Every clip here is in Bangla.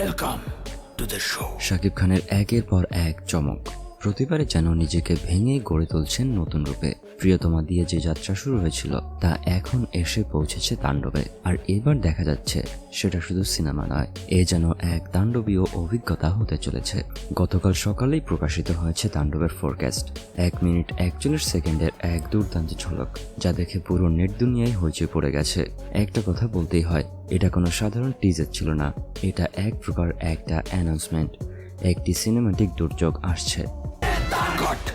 Welcome to the show. Shakib খানের একের পর এক চমক প্রতিবারে যেন নিজেকে ভেঙে গড়ে তুলছেন নতুন রূপে। প্রিয়তমা দিয়ে যে যাত্রা শুরু হয়েছিল, তা এখন এসে পৌঁছেছে তাণ্ডবে। আর এবার দেখা যাচ্ছে, সেটা শুধু সিনেমা নয়, এ যেন এক তাণ্ডবীয় অভিজ্ঞতা হতে চলেছে। গতকাল সকালেই প্রকাশিত হয়েছে তাণ্ডবের ফোরকাস্ট এক মিনিট একচল্লিশ সেকেন্ডের এক দুর্দান্ত ঝলক, যা দেখে পুরো নেট দুনিয়ায় হইচই পড়ে গেছে। একটা কথা বলতেই হয়, এটা কোনো সাধারণ টিজার ছিল না, এটা এক প্রকার একটা অ্যানাউন্সমেন্ট একটি সিনেমাটিক দুর্যোগ আসছে। Cut.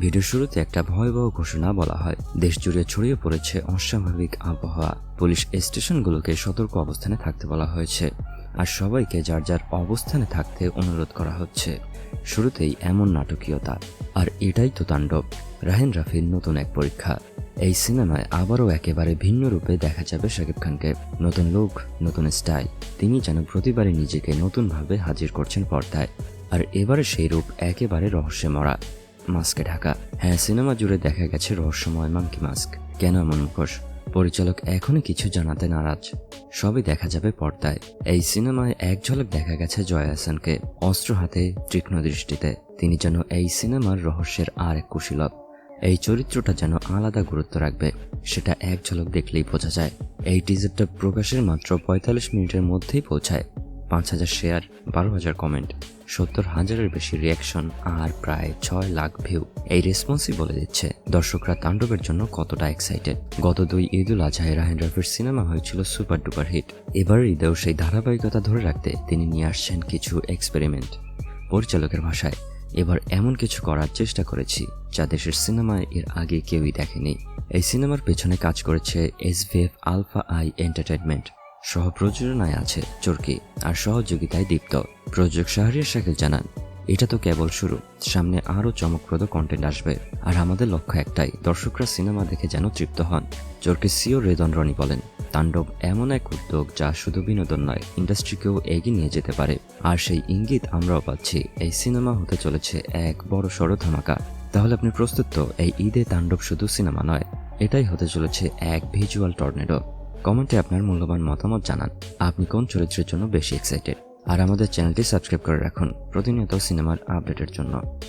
ভিডিওর শুরুতে একটা ভয়াবহ ঘোষণা বলা হয়। দেশ জুড়ে ছড়িয়ে পড়েছে অস্বাভাবিক আবহাওয়া। পুলিশ স্টেশনগুলোকে সতর্ক অবস্থানে থাকতে বলা হয়েছে। আর সবাইকে যার যার অবস্থানে থাকতে অনুরোধ করা হচ্ছে। শুরুতেই এমন নাটকীয়তা। আর এটাই তো তাণ্ডব। রাহেন রাফির নতুন এক পরীক্ষা। এই সিনেমায় আবারও একেবারে ভিন্ন রূপে দেখা যাবে শাকিব খানকে। নতুন লুক নতুন স্টাইল তিনি যেন প্রতিবারই নিজেকে নতুনভাবে হাজির করছেন পর্দায়। আর এবারে সেই রূপ একেবারে রহস্যে মরা মাস্কে ঢাকা। হ্যাঁ সিনেমা জুড়ে দেখা গেছে রহস্যময় মাঙ্কি মাস্ক। কেন এমন মুখোশ পরিচালক এখনই কিছু জানাতে নারাজ। সবই দেখা যাবে পর্দায়। এই সিনেমায় এক ঝলক দেখা গেছে জয়া হাসানকে। অস্ত্র হাতে, তীক্ষ্ণ দৃষ্টিতে। তিনি যেন এই সিনেমার রহস্যের আর এক কুশীলব। এই চরিত্রটা যেন আলাদা গুরুত্ব রাখবে। সেটা এক ঝলক দেখলেই বোঝা যায়। এই টিজারটা প্রকাশের মাত্র পঁয়তাল্লিশ মিনিটের মধ্যেই পৌঁছায়। পাঁচ হাজার শেয়ার, বারো হাজার কমেন্ট সত্তর হাজারের বেশি রিয়াকশন আর প্রায় ছয় লাখ ভিউ এই রেসপন্সই বলে দিচ্ছে, দর্শকরা তাণ্ডবের জন্য কতটা এক্সাইটেড গত দুই ঈদ উল আজহায় রাহেন রফির সিনেমা হয়েছিল সুপার ডুপার হিট এবার ঈদেও সেই ধারাবাহিকতা ধরে রাখতে তিনি নিয়ে আসছেন কিছু এক্সপেরিমেন্ট পরিচালকের ভাষায়, এবার এমন কিছু করার চেষ্টা করেছি, যা দেশের সিনেমায় এর আগে কেউই দেখেনি। এই সিনেমার পেছনে কাজ করেছে এসভিএফ আলফা আই এন্টারটেনমেন্ট সহ প্রযোজনায় আছে চরকি আর সহযোগিতায় দীপ্ত। প্রযোজক শাহরিয়ার শাকিল জানান, এটা তো কেবল শুরু। সামনে আরও চমকপ্রদ কন্টেন্ট আসবে। আর আমাদের লক্ষ্য একটাই, দর্শকরা সিনেমা দেখে যেন তৃপ্ত হন। চরকি সিও রেদন রনি বলেন, তাণ্ডব এমন এক উদ্যোগ যা শুধু বিনোদন নয়, ইন্ডাস্ট্রিকেও এগিয়ে নিয়ে যেতে পারে। আর সেই ইঙ্গিত আমরাও পাচ্ছি, এই সিনেমা হতে চলেছে এক বড় সড় ধামাকা। তাহলে আপনি প্রস্তুত তো, এই ঈদে তাণ্ডব শুধু সিনেমা নয়, এটাই হতে চলেছে এক ভিজুয়াল টর্নেডো। কমেন্টে আপনার মূল্যবান মতামত জানান। আপনি কোন চরিত্রের জন্য বেশি এক্সাইটেড আর আমাদের চ্যানেলটি সাবস্ক্রাইব করে রাখুন। প্রতিনিয়ত সিনেমার আপডেটের জন্য।